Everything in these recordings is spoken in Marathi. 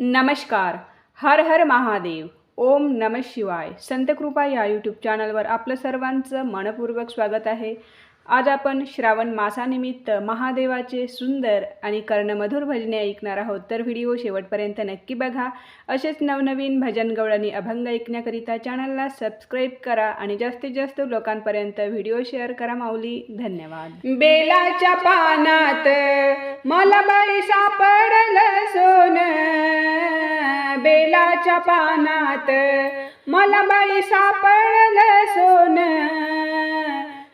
नमस्कार. हर हर महादेव. ओम नम शिवाय. संतकृपा या यूट्यूब चॅनलवर आपलं सर्वांचं मनपूर्वक स्वागत आहे. आज आपण श्रावण मासानिमित्त महादेवाचे सुंदर आणि कर्णमधुर भजने ऐकणार आहोत. तर व्हिडिओ शेवटपर्यंत नक्की बघा. असेच नवनवीन भजन गवळणी आणि अभंग ऐकण्याकरिता चॅनलला सबस्क्राईब करा आणि जास्तीत जास्त लोकांपर्यंत व्हिडिओ शेअर करा माऊली. धन्यवाद. बेलाच्या पानात मला बाई सापडलं सोन. बेलाच्या पानात मला बाई सापडलं सोन.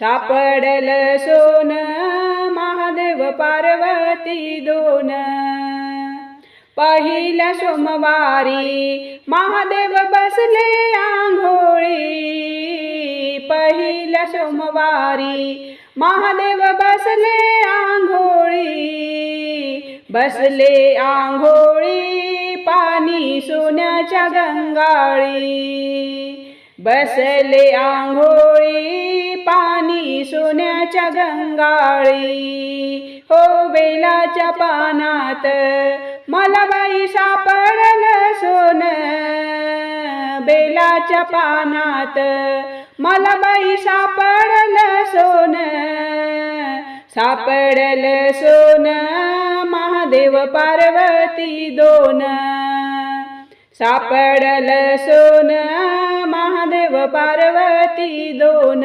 सापडलं सोन महादेव पार्वती दोन. पहिल्या सोमवारी महादेव बसले आंघोळी. पहिल्या सोमवारी महादेव बसले आंघोळी. बसले आंघोळी पाणी सोन्याच्या गंगाळी. बसले आंघोळी पाणी सोन्याच्या गंगाळी. हो बेलाच्या पानात मला बाई सापडलं सोन. बेलाच्या पानात मला बाई सापडलं सोन. सापडलं सोन महादेव पार्वती दोन. सापडल सोन महादेव पार्वती दोन.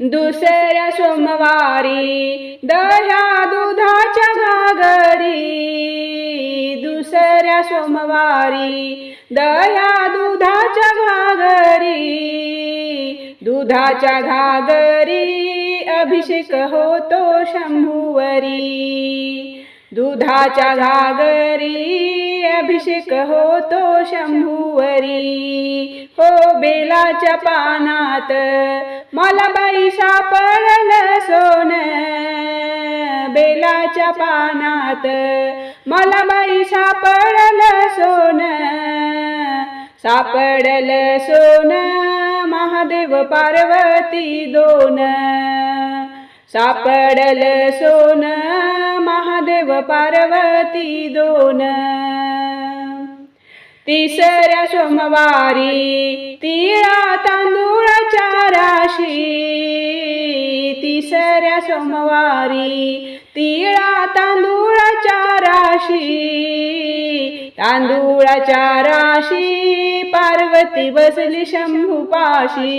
दुसऱ्या सोमवारी दह्या दुधाच्या घागरी. दुसऱ्या सोमवारी दह्या दुधाच्या घागरी. दुधाच्या घागरी अभिषेक होतो शंभुवरी. दुधाच्या घागरी अभिषेक होतो शंभुवरी. हो बेलाच्या पानात मला बाई सापडलं सोन. बेलाच्या पानात मला बाई सापडलं सोन. सापडलं सोन महादेव पार्वती दोन. सापडल सोन महादेव पार्वती दोन. तिसऱ्या सोमवारी तिळा तांदूळाच्या राशी. तिसऱ्या सोमवारी तिळा तांदूळाच्या राशी. तांदूळाच्या राशी पार्वती बसली शंभूपाशी.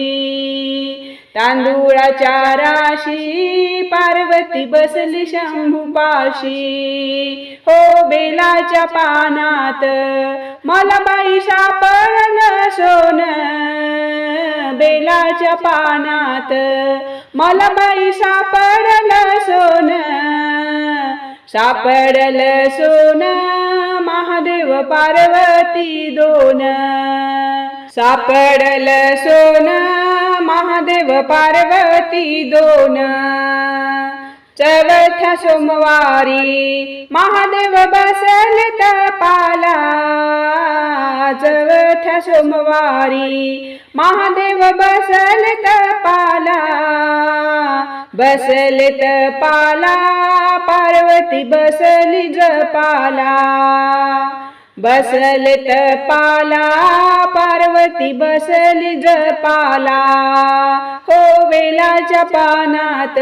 तांदूळाच्या राशी पार्वती बसली शंभूपाशी हो बेलाच्या पानात मला बाई सापडलं सोन. बेलाच्या पानात मला बाई सापडलं सोन. सापडलं सोन महादेव पार्वती दोन. सापडल सोन महादेव पार्वती दोन. चवथ्या सोमवारी महादेव बसल तपाला चवथ्या सोमवारी महादेव बसल तपाला बसल तपाला पार्वती बसली जपाला. बसल तपाला पार्वती बसली जपाला हो वेलाच्या पानात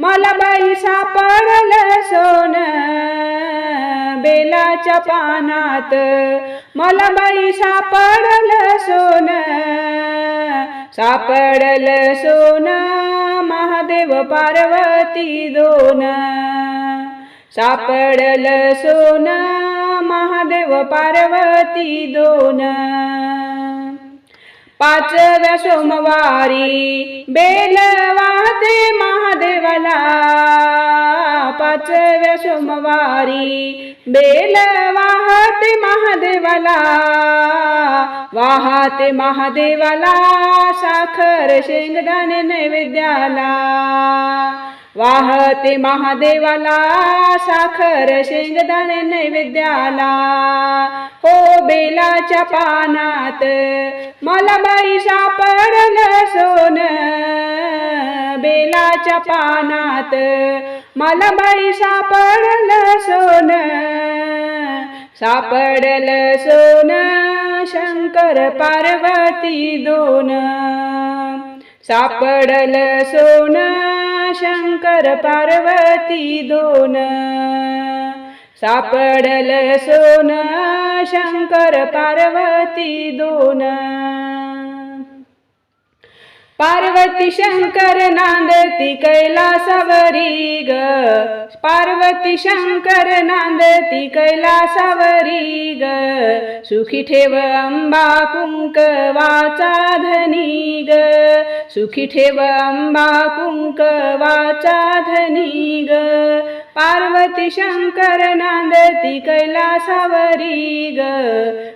मला बाई सापडलं सोन. बेलाच्या पानात मला बाई सापडलं सोन. सापडलं सोन महादेव पार्वती दोन. सापडलं सोन महादेव पार्वती दोन. पाचव्या सोमवारी बेल वाहते महादेवाला. पाचव्या सोमवारी बेल वाहते महादेवाला. वाहते महादेवाला साखर शेंगदाणे नैवेद्याला. वाहते महादेवाला साखर शेंगदाणे नैवेद्याला. हो बेलाच्या पानात मला बाई सापडलं सोन. बेलाच्या पानात मला बाई सापडलं सोन. सापडलं सोन शंकर पार्वती दोन. सापडल सोन शंकर पार्वती दोन. सापडल सोन शंकर पार्वती दोन. पार्वती शंकर नांदती कैलासावरी ग. पार्वती शंकर नांदती कैलासावरी ग. सुखी ठेव अंबा कुंकवाचा धनी ग. सुखी ठेव अंबा कुंकवाचा धनी ग. पार्वती शंकर नांदती कैलासावरी ग.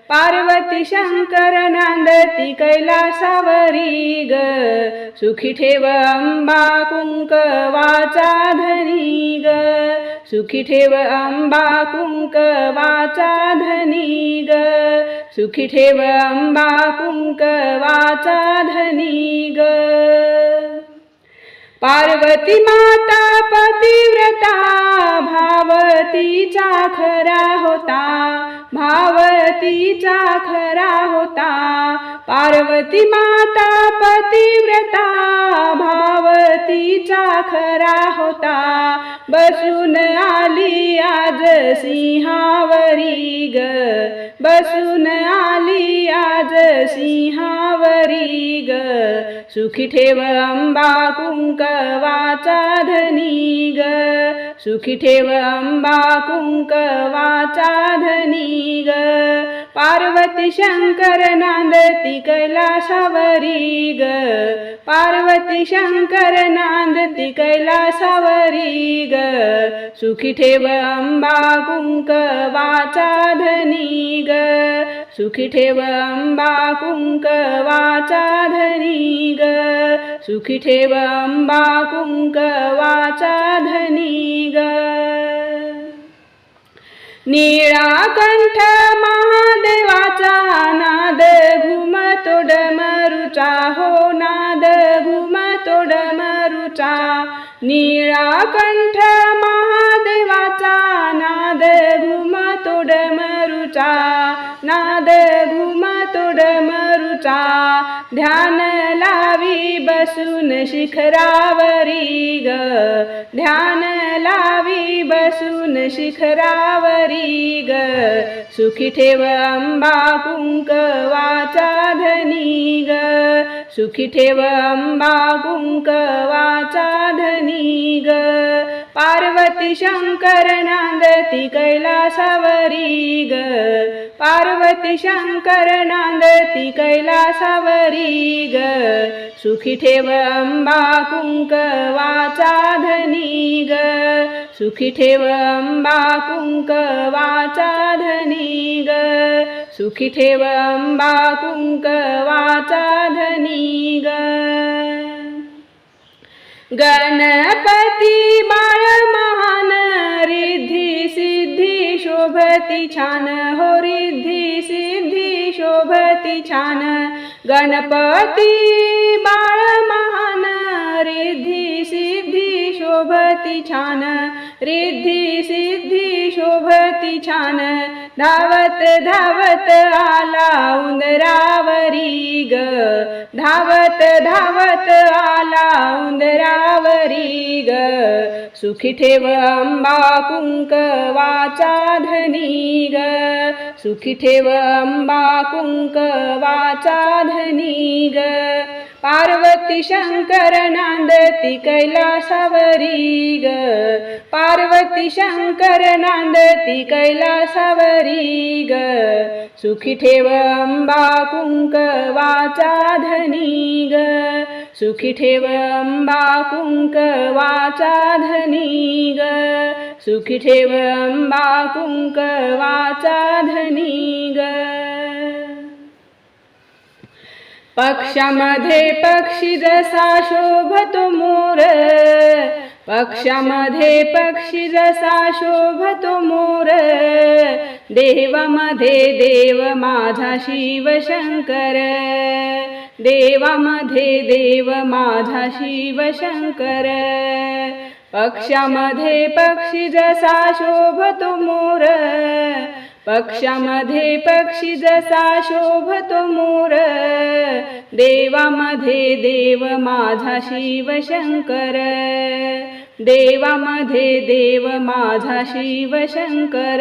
पार्वती शंकर नांदती कैलासावरी ग. सुखी ठेव अंबा कुंकवाचा धनी ग. सुखी ठेव अंबा कुंकवाचा धनी ग. सुखी ठेव अंबा कुंकवाचा धनी ग. पार्वती माता पतिव्रता भावतीचा खरा होता भावतीचा खरा होता. पार्वती माता पतिव्रता भावतीचा खरा होता. बसून आली आज सिंहावरी ग बसून आली आज सिंहावरी ग. सुखी ठेव अंबा कुंकवाचा धनी ग. सुखी ठेव अंबा कुंकवाचा धनी ग. पार्वती शंकर नांदती कैलासावरी ग. पार्वती शंकर नांदती कैलासावरी ग. सुखी ठेव अंबा कुंकवाचा धनी ग. सुखी ठेव अंबा कुंकवाचा धनी ग. सुखी ठेव अंबा कुंकवाचा धनी ग. निळाकंठ महादेवाचा नाद घुमतो डमरुचा हो नाद घुमतो डमरुचा निळाकंठ महादेवाचा नाद घुमतो डमरुचा नाद घुमतो डमरुचा ध्यान लावी बसून शिखरावरी ग. ध्यान लावी बसून शिखरावरी ग. सुखी ठेव अंबा कुंकवाचा धनी ग. सुखी ठेव अंबा कुंकवाचा धनी ग. पार्वती शंकर नांदती कैलासावरी ग. पार्वती शंकर नांदती कैलासावरी ग. सुखी ठेव अंबा कुंकवाचा धनी ग. सुखी ठेव अंबा कुंकवाचा धनी ग. सुखी ठेव अंबा कुंकवाचा धनी ग. गणपती बाळ महान रिद्धी सिद्धी शोभती छान हो रिद्धी सिद्धी शोभती छान. गणपती बाळ महान रिद्धी सिद्धी शोभती छान. रिद्धी सिद्धी शोभती छान। धावत धावत आला उंदरावरी ग. धावत धावत आला उंदरावरी ग. सुखी ठेव अंबा कुंकवाचा धनी ग. सुखी ठेव अंबा कुंकवाचा धनी ग. पार्वती शंकर नांदती कैलासावरी ग. पार्वती शंकर नांदती कैलासावरी ग. सुखी ठेव अंबा कुंकवाचा धनी ग. सुखी ठेव अंबा कुंकवाचा धनी ग. सुखी ठेव अंबा कुंकवाचा धनी ग. पक्षामध्ये पक्षी जसा शोभतो मोर. पक्षामध्ये पक्षी जसा शोभतो मोर देवामध्ये देव माझा शिव शंकर. देवामध्ये देव माझा शिव शंकर. पक्षामध्ये पक्षी जसा शोभतो मोर पक्षामध्ये पक्षी जसा शोभतो मोर. देवामध्ये देव माझा शिव शंकर. देवामध्ये देव माझा शिव शंकर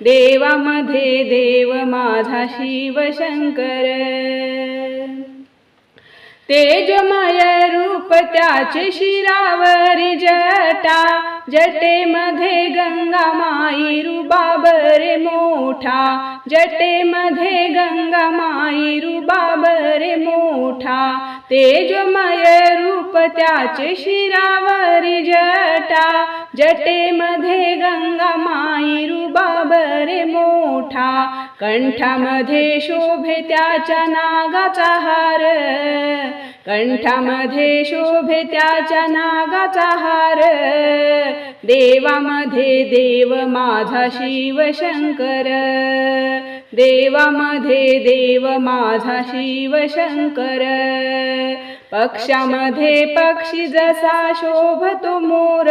देवामध्ये देव माझा शिव शंकर तेजमय रूप त्याचे शिरावरी जटा जटेमध्ये गंगा माई रुबाबरे मोठा जटेमध्ये गंगा माई रुबाबरे मोठा. तेजमय रूप त्याचे शिरावरी जटा जटेमध्ये गंगा माई रुबाबरे मोठा. कंठामध्ये शोभे त्याच्या नागाचा हार कंठामध्ये शोभे त्याच्या नागाचा हार. देवामध्ये देव माझा शिव शंकर. देवामध्ये देव माझा शिव शंकर. पक्षामध्ये पक्षी जसा शोभतो मोर.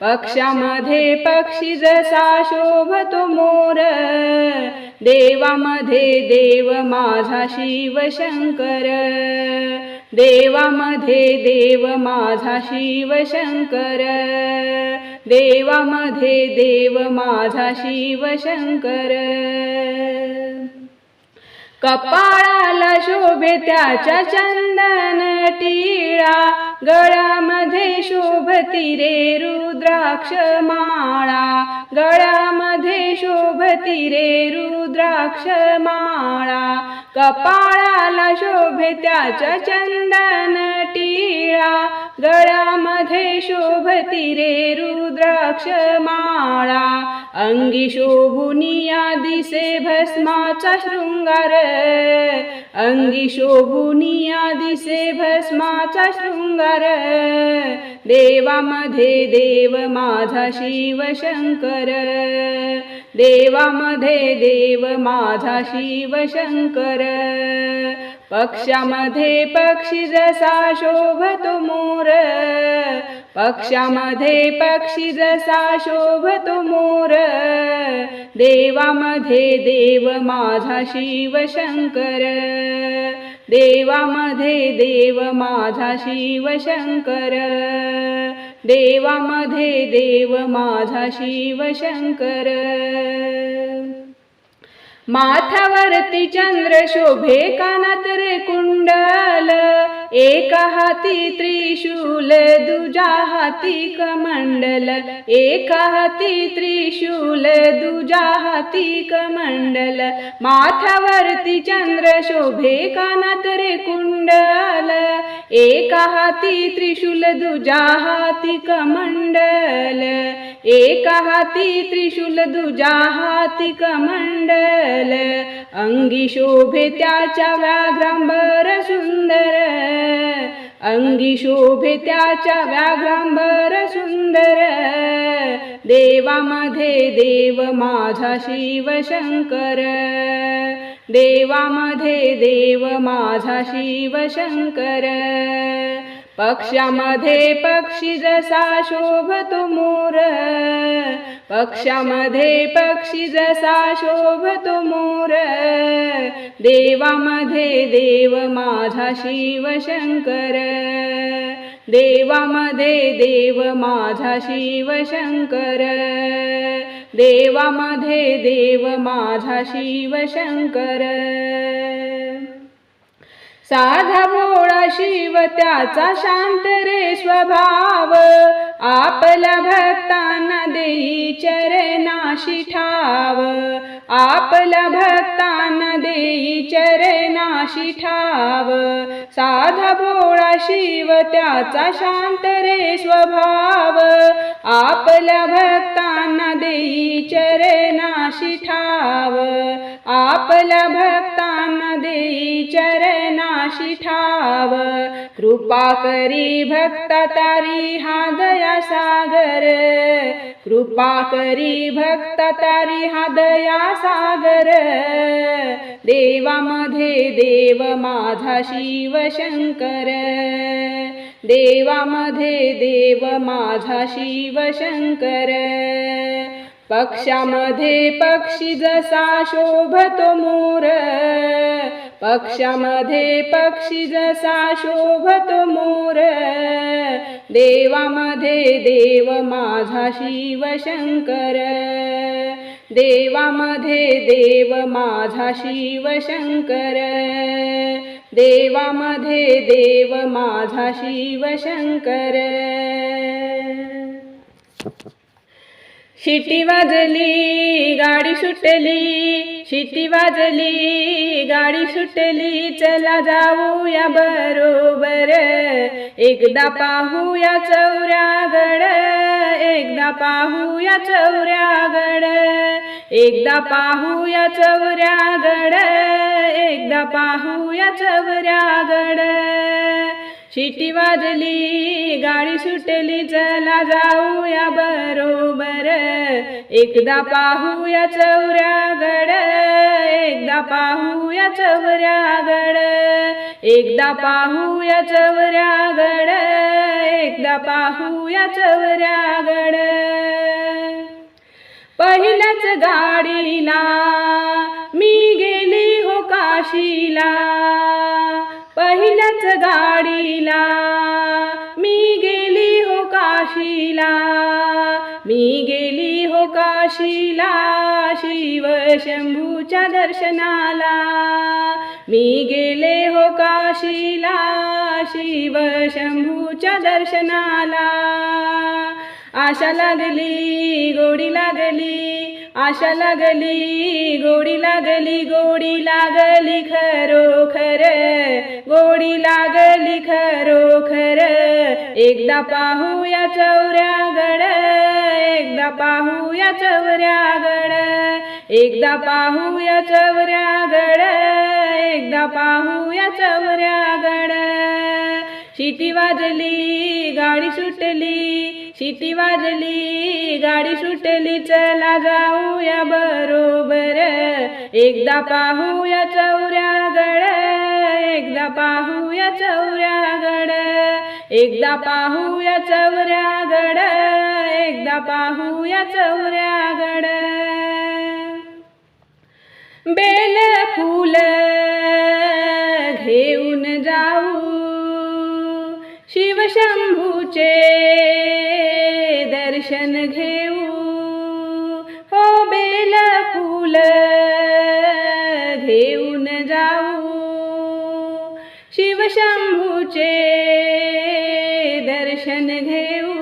पक्षामध्ये पक्षी जसा शोभतो मोर. देवामध्ये देव माझा शिव शंकर. देवामध्ये देव माझा शिव शंकर. देवामध्ये देव माझा शिव शंकर. कपाळाला शोभे त्याच्या चंदन टिळा. गळ्यामध्ये शोभती रे रुद्राक्ष माळा. गळ्यामध्ये शोभती रे रुद्राक्ष माळा. कपाळाला शोभे त्याच्या चंदन टिळा. गळ्यामध्ये शोभती रे रुद्राक्ष माळा. अंगी शोभुनिया दिसे भस्माचा शृंगार अंगी शोभुनिया दिसे भस्माचा शृंगार देवामध्ये देव माझा शिव शंकर। देवामध्ये देव माझा शिव शंकर। पक्षामध्ये पक्षी जसा शोभतो मोर। पक्षामध्ये पक्षी जसा शोभतो मोर देवामध्ये देव माझा शिव शंकर. देवामध्ये देव माझा शिव शंकर. देवामध्ये देव माझा शिव शंकर. माथावरती चंद्र शोभे कानात रे कुंडल. एका हाती त्रिशूल दुजा हाती कमंडल. एका हाती त्रिशूल दुजा हाती कमंडल. माथावरती चंद्र शोभे कानात रे कुंडल. एका हाती त्रिशूल दुजा हाती कमंडल. एका हाती त्रिशूल दुजा हाती कमंडल अंगी शोभे त्याच्या व्याघ्रांबर सुंदर अंगी शोभे त्याच्या व्याघ्रांबर सुंदर. देवामध्ये देव माझा शिव शंकर देवामध्ये देव माझा शिव शंकर. पक्षामध्ये पक्षी जसा शोभतो मोर पक्षामध्ये पक्षी जसा शोभतो मोर देवामध्ये देव माझा शिव शंकर देवामध्ये देव माझा शिव शंकर देवामध्ये देव माझा शिव शंकर. साधा भोळा शिव त्याचा शांत रे स्वभाव. आपल्या भक्तांना देई चरणाशी ठाव. आपल्या भक्तांना देई चरणाशी ठाव. साधा भोळा शिव त्याचा शांत रे स्वभाव. आपल्या भक्तांना देई चरणाशी ठाव. आपल्या भक्तांना देई चरणाशी ठाव कृपा करी भक्ता तारी हा दया सागर कृपा करी भक्ता तारी हा दया सागर. देवामध्ये देव माझा शिव शंकर देवामध्ये देव माझा शिव शंकर. पक्षामध्ये पक्षी जसा शोभतो मोर पक्षामध्ये पक्षी जसा शोभतो मोर देवामध्ये देव माझा शिव शंकर देवामध्ये देव माझा शिव शंकर देवामध्ये देव माझा शिव शंकर. शिटी वाजली गाडी सुटली. शिटी वाजली गाडी सुटली. चला जाऊया बरोबर. एकदा पाहूया चौऱ्यागड एकदा पाहूया चौऱ्यागड एकदा पाहूया चौऱ्यागड एकदा पाहूया चौऱ्यागड शिटी वाजली गाडी सुटली चला जाऊया बरोबर. एकदा पाहूया चौऱ्यागड एकदा पाहूया चौऱ्यागड एकदा पाहूया चौऱ्यागड एकदा पाहूया चौऱ्यागड पहिल्याच गाडीला मी गेली हो काशीला. पहिल्याच गाडीला. मी गेली हो काशीला. मी गेली हो काशीला शिव शंभूच्या दर्शनाला. मी गेले हो काशीला शिव शंभूच्या दर्शनाला. आशा लागली गोडी लागली आशा लागली गोडी लागली गोडी लागली खरो खर गोडी लागली खरो खर एकदा पाहूया चौऱ्यागड एकदा पाहूया चौऱ्यागड एकदा पाहूया चौऱ्यागड एकदा पाहूया चौऱ्यागड शिटी वाजली गाडी सुटली. शिटी वाजली गाडी सुटली चला जाऊया बरोबर. एकदा पाहूया चौऱ्या गड एकदा पाहूया चौऱ्या गड. एकदा पाहूया चौऱ्या गड एकदा पाहूया चौऱ्या गड. बेल फुलं शिवशंभूचे दर्शन घेऊ. हो बेल फुल घेऊन जाऊ. शिवशंभूचे दर्शन घेऊ.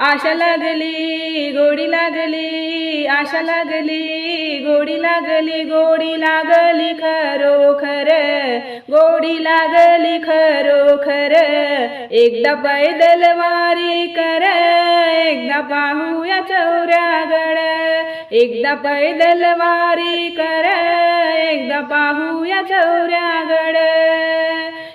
आशा लागली गोडी लागली आशा लागली गोडी लागली गोडी लागली खरोखर गोडी लागली खरोखर. एकदा पैदल वारी कर एकदा पाहूया चौऱ्यागड. एकदा पैदल वारी कर एकदा पाहूया चौऱ्यागड.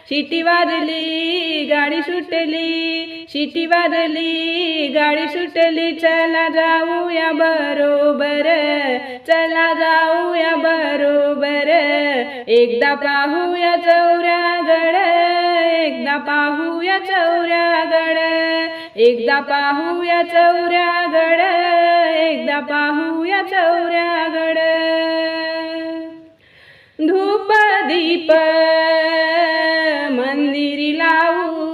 शिटी वाजली गाडी सुटली. शिटी वाजली गाडी सुटली. चला जाऊया बरोबर चला जाऊया बरोबर. एकदा पाहूया चौऱ्यागड एकदा पाहूया चौऱ्यागड एकदा पाहूया चौऱ्यागड एकदा पाहूया चौऱ्यागड धूप दीप मंदिरी लावू.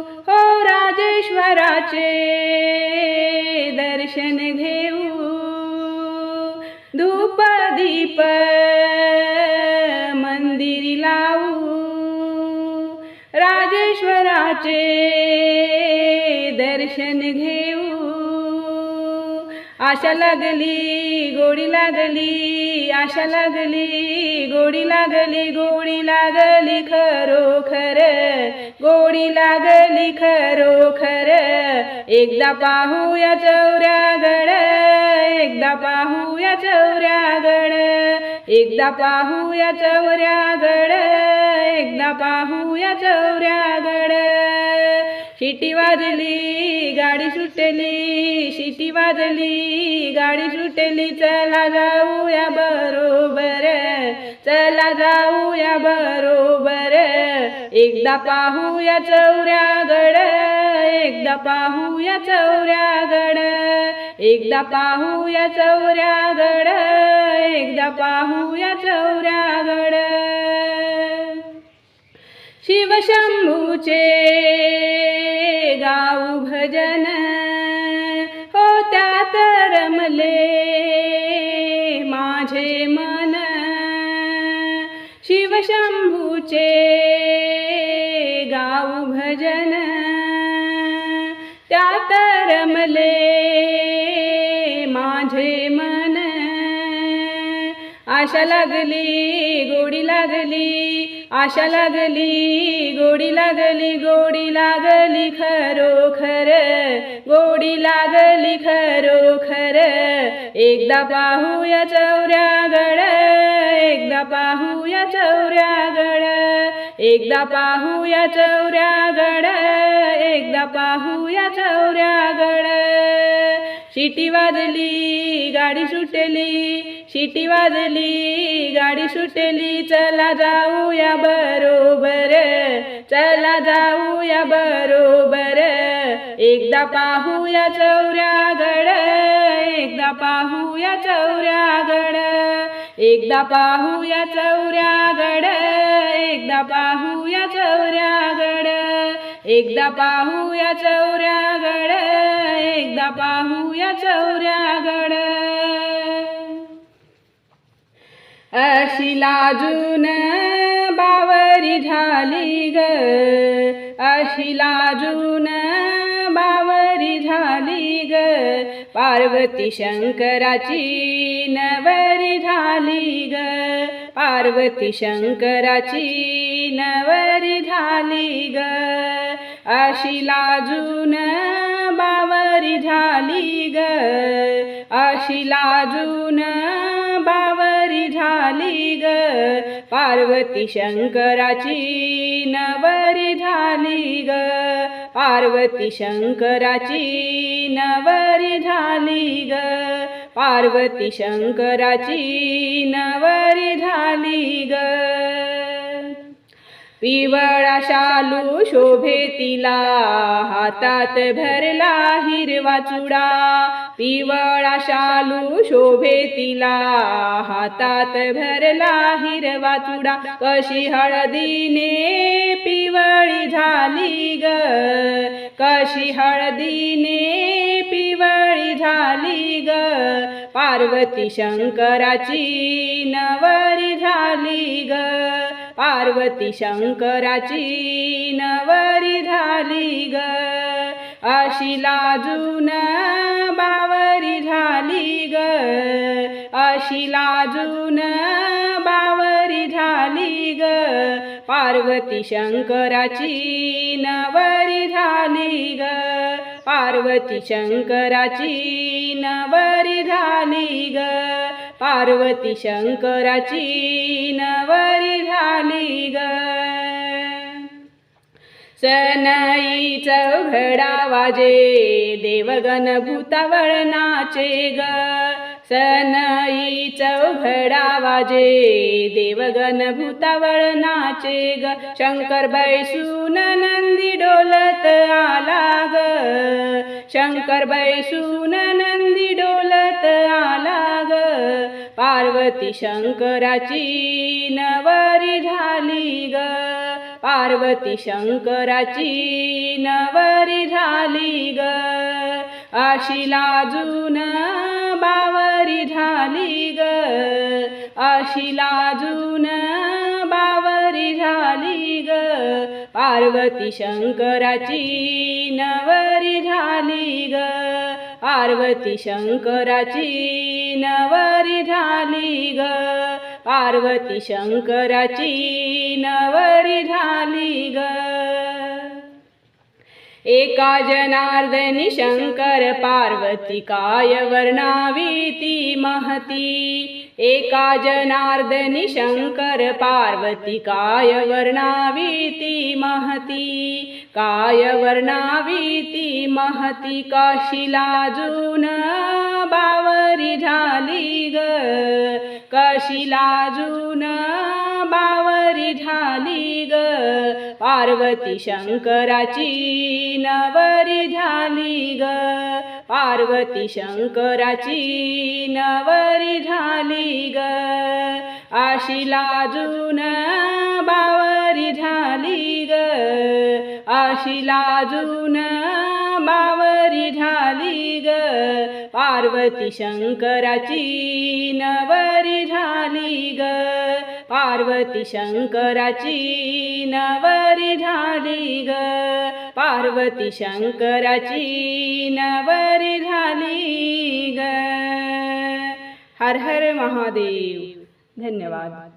हो राजेश्वराचे दर्शन घेऊ. धूप दीप मंदिरी लावू. राजेश्वराचे दर्शन घेऊ. आशा लागली गोडी लागली आशा लागली गोडी लागली गोडी लागली खरोखर. गोडी लागली खरोखर. एकदा पाहूया चौऱ्यागड एकदा पाहूया चौऱ्यागड एकदा पाहूया चौऱ्यागड एकदा पाहूया चौऱ्यागड शिटी वाजली गाडी सुटली शिटी वाजली गाडी सुटली चला जाऊया बरोबर चला जाऊया बरोबर. एकदा पाहूया चौऱ्यागड एकदा पाहूया चौऱ्यागड एकदा पाहूया चौऱ्यागड एकदा पाहूया चौऱ्यागड शिवशंभूचे गाऊ भजन. हो त्यात रमले माझे मन. शिवशंभूचे गाऊ भजन. त्यात रमले माझे मन. आशा लागली गोडी लागली. आशा लागली गोडी लागली गोडी लागली खरो खर गोडी लागली खरो खर एकदा पाहूया चौऱ्यागड एकदा पाहूया चौऱ्यागड एकदा पाहूया चौऱ्यागड एकदा पाहूया चौऱ्यागड शिटी वाजली गाडी सुटली शिटी वाजली गाडी सुटली चला जाऊया बरोबर. चला जाऊया बरोबर. एकदा पाहूया चौऱ्यागड एकदा पाहूया चौऱ्यागड एकदा पाहूया चौऱ्यागड एकदा पाहूया चौऱ्यागड एकदा पाहूया चौऱ्यागड एकदा पाहूया चौऱ्यागड अशी लाजून बावरी झाली ग. अशी लाजून बावरी झाली ग. पार्वती शंकराची नवरी झाली ग. पार्वती शंकराची नवरी झाली ग. अशी लाजून बावरी झाली ग. अशी लाजून बावरी झाली ग. पार्वती शंकराची नवरी झाली ग. पार्वती शंकराची नवरी झाली ग. पार्वती शंकराची नवरी झाली ग. पिवळा शालू शोभे तिला हातात भरला हिरवा चुडा. पिवळा शालू शोभे तिला. हातात भरला हिरवा चुडा. कशी हळदीने पिवळी झाली ग. कशी हळदीने पिवळी झाली ग. पार्वती शंकराची नवरी झाली ग. पार्वती शंकराची नवरी झाली ग. अशी लाजून बावरी झाली ग. अशी लाजून बावरी झाली ग. पार्वती शंकराची नवरी झाली ग. पार्वती शंकराची नवरी झाली ग. पार्वती शंकराची नवरी झाली ग. सनई चौघडा वाजे देवगण भूतावळ नाचे ग. सनई चौघडा वाजे देवगण भूतावळ नाचे ग. शंकर बैसून नंदी डोलत आला ग. शंकर बैसून नंदी डोलत आला ग. पार्वती शंकराची नवरी झाली ग. पार्वती शंकराची नवरी झाली ग. आशिला लाजून बावरी झाली ग. आशिला लाजून बावरी झाली ग. पार्वती शंकराची नवरी झाली ग. पार्वती शंकराची नवरी झाली ग. पार्वती शंकराची नवरी झाली ग. एका जनार्दनी शंकर पार्वती काय वर्णावी ती महती. एका जनार्दनी शंकर पार्वती काय वर्णावी ती महती. काय वर्णावी ती महती काशीला जून बावरी झाली ग. काशीला जून झाली ग. पार्वती शंकराची नवरी झाली ग. पार्वती शंकराची नवरी झाली ग. आशिला जून बावरी झाली ग. आशिला जून बावरी झाली ग. पार्वती शंकराची नवरी झाली ग. पार्वती शंकराची नवरी झाली ग. पार्वती शंकराची नवरी झाली ग. हर हर महादेव. धन्यवाद.